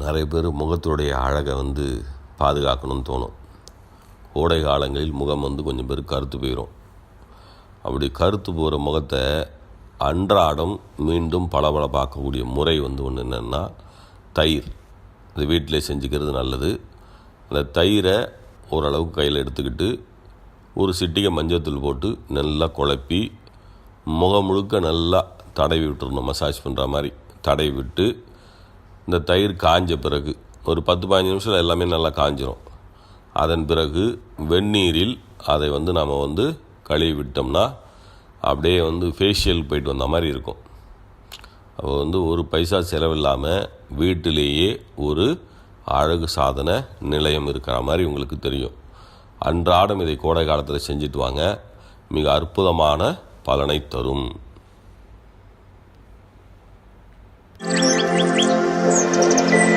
நிறைய பேர் முகத்துடைய அழகை வந்து பாதுகாக்கணும்னு தோணும். கோடை காலங்களில் முகம் வந்து கொஞ்சம் பேர் கருத்து போயிடும் அப்படி கருத்து போகிற முகத்தை அன்றாடம் மீண்டும் பளபளப்பாக்கக்கூடிய முறை வந்து ஒன்று என்னென்னா தயிர். இது வீட்டிலே செஞ்சுக்கிறது நல்லது. அந்த தயிரை ஓரளவுக்கு கையில் எடுத்துக்கிட்டு ஒரு சிட்டிகை மஞ்சத்தூள் போட்டு நல்லா குழப்பி முகம் முழுக்க நல்லா தடவி விட்டுருணும் மசாஜ் பண்ணுற மாதிரி தடவி விட்டு இந்த தயிர் காஞ்ச பிறகு ஒரு பத்து பதினஞ்சு நிமிஷத்தில் எல்லாமே நல்லா காஞ்சிரும். அதன் பிறகு வெந்நீரில் அதை வந்து நாம் வந்து கழுவி விட்டோம்னா அப்படியே வந்து ஃபேஷியல் போயிட்டு வந்த மாதிரி இருக்கும். அப்போ வந்து ஒரு பைசா செலவில்லாமல் வீட்டிலேயே ஒரு அழகு சாதன நிலையம் இருக்கிற மாதிரி உங்களுக்கு தெரியும். அன்றாடம் இதை கோடை காலத்தில் செஞ்சுட்டு வாங்க. மிக அற்புதமான பலனை தரும் Thank you.